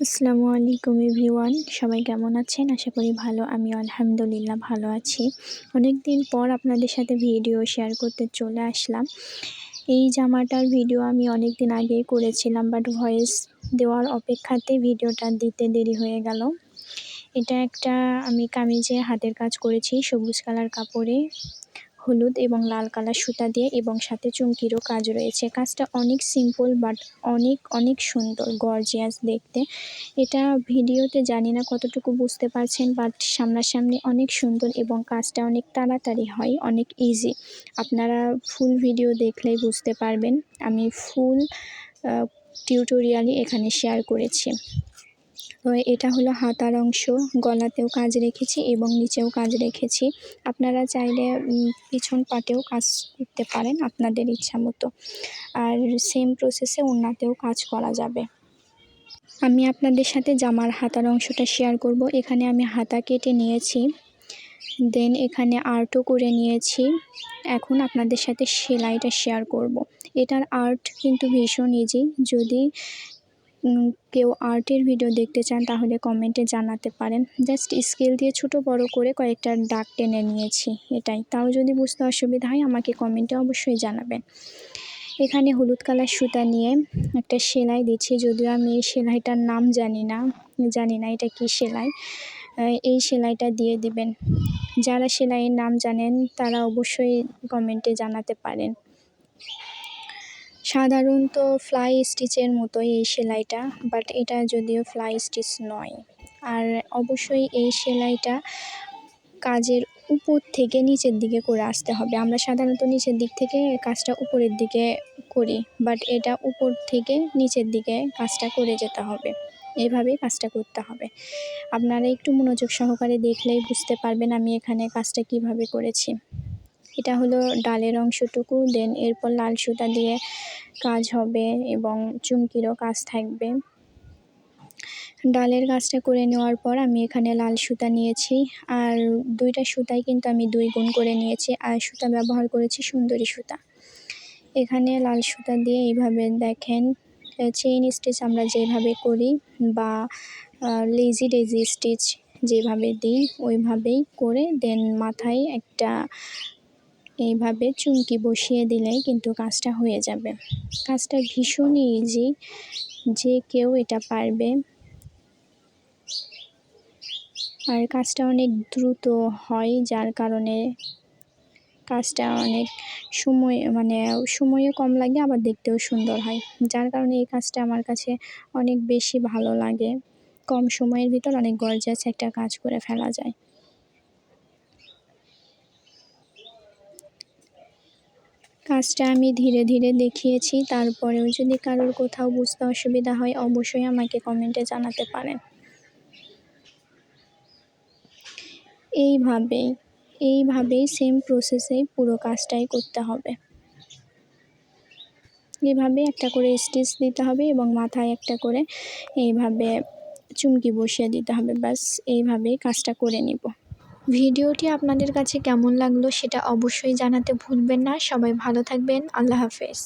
আসসালামু আলাইকুম এভরিওয়ান। সবাই কেমন আছেন? আশা করি ভালো। আমি আলহামদুলিল্লাহ ভালো আছি। অনেক দিন পর আপনাদের সাথে ভিডিও শেয়ার করতে চলে আসলাম। এই জামাটার ভিডিও আমি অনেক দিন আগেই করেছিলাম বাট ভয়েস দেওয়ার অপেক্ষাতে ভিডিওটা দিতে দেরি হয়ে গেল। এটা একটা আমি কামিজে হাতের কাজ করেছি, সবুজ কালার কাপড়ে। হলুদ এবং লাল কালার সুতা দিয়ে এবং সাথে চুমকিরও কাজ রয়েছে। কাজটা অনেক সিম্পল বাট অনেক অনেক সুন্দর গর্জিয়াস দেখতে। এটা ভিডিওতে জানি না কতটুকু বুঝতে পারছেন বাট সামনাসামনি অনেক সুন্দর এবং কাজটা অনেক তাড়াতাড়ি হয়, অনেক ইজি আপনারা ফুল ভিডিও দেখলেই বুঝতে পারবেন। আমি ফুল টিউটোরিয়ালই এখানে শেয়ার করেছি। এটা হলো হাতার অংশ। গলাতেও কাজ রেখেছি এবং নিচেও কাজ রেখেছি। আপনারা চাইলে পিছন পাটেও কাজ করতে পারেন আপনাদের ইচ্ছা মতো। আর সেম প্রসেসে ওনাতেও কাজ করা যাবে। আমি আপনাদের সাথে জামার হাতার অংশটা শেয়ার করব। এখানে আমি হাতা কেটে নিয়েছি। দেন এখানে আর্টও করে নিয়েছি। এখন আপনাদের সাথে সেলাইটা শেয়ার করব। এটার আর্ট কিন্তু ভীষণ ইজি যদি কেউ আর্টের ভিডিও দেখতে চান, তাহলে কমেন্টে জানাতে পারেন। জাস্ট স্কেল দিয়ে ছোট, বড় করে কয়েকটা ডাক টেনে নিয়েছি এটাই। তাও যদি বুঝতে অসুবিধা হয়, আমাকে কমেন্টে অবশ্যই জানাবেন। এখানে হলুদ কালার সুতা নিয়ে একটা সেলাই দিচ্ছি, যদিও আমি এই সেলাইটার নাম জানি না জানি না এটা কি সেলাই। এই সেলাইটা দিয়ে দিবেন। যারা সেলাইয়ের নাম জানেন, তারা অবশ্যই কমেন্টে জানাতে পারেন। সাধারণত ফ্লাই স্টিচের মতোই এই সেলাইটা বাট এটা যদিও ফ্লাই স্টিচ নয়। আর অবশ্যই এই সেলাইটা কাজের উপর থেকে নিচের দিকে করে আসতে হবে। আমরা সাধারণত নিচের দিক থেকে কাজটা উপরের দিকে করি বাট এটা উপর থেকে নিচের দিকে কাজটা করে যেতে হবে। এভাবেই কাজটা করতে হবে। আপনারা একটু মনোযোগ সহকারে দেখলেই বুঝতে পারবেন আমি এখানে কাজটা কীভাবে করেছি। এটা হলো ডালের অংশটুকু দেন এরপর লাল সুতা দিয়ে কাজ হবে এবং চুমকিরও কাজ থাকবে। ডালের কাজটা করে নেওয়ার পর আমি এখানে লাল সুতা নিয়েছি, আর দুইটা সুতাই কিন্তু আমি দুই গুণ করে নিয়েছি, আর সুতা ব্যবহার করেছি সুন্দরী সুতা। এখানে লাল সুতা দিয়ে এইভাবে দেখেন চেইন স্টিচ আমরা যেভাবে করি বা লেজি ডেজি স্টিচ যেভাবে দিই, ওইভাবেই করে দেন মাথায় একটা এইভাবে চুমকি বসিয়ে দিলেই কিন্তু কাজটা হয়ে যাবে। কাজটা ভীষণই ইজি যে কেউ এটা পারবে। আর কাজটা অনেক দ্রুত হয়, যার কারণে কাজটা অনেক সময় মানে সময়ও কম লাগে, আবার দেখতেও সুন্দর হয়। যার কারণে এই কাজটা আমার কাছে অনেক বেশি ভালো লাগে। কম সময়ের ভিতর অনেক গর্জাস একটা কাজ করে ফেলা যায়। কাজটা আমি ধীরে ধীরে দেখিয়েছি, তারপরেও যদি কারোর কোথাও বুঝতে অসুবিধা হয়, অবশ্যই আমাকে কমেন্টে জানাতে পারেন। এইভাবেই এইভাবেই সেম প্রসেসেই পুরো কাজটাই করতে হবে। এভাবে একটা করে স্টিচ দিতে হবে এবং মাথায় একটা করে এইভাবে চুমকি বসিয়ে দিতে হবে, ব্যাস এইভাবেই কাজটা করে নিব। ভিডিওটি আপনাদের কাছে কেমন লাগল সেটা অবশ্যই জানাতে ভুলবেন না। সবাই ভালো থাকবেন। আল্লাহ হাফেজ।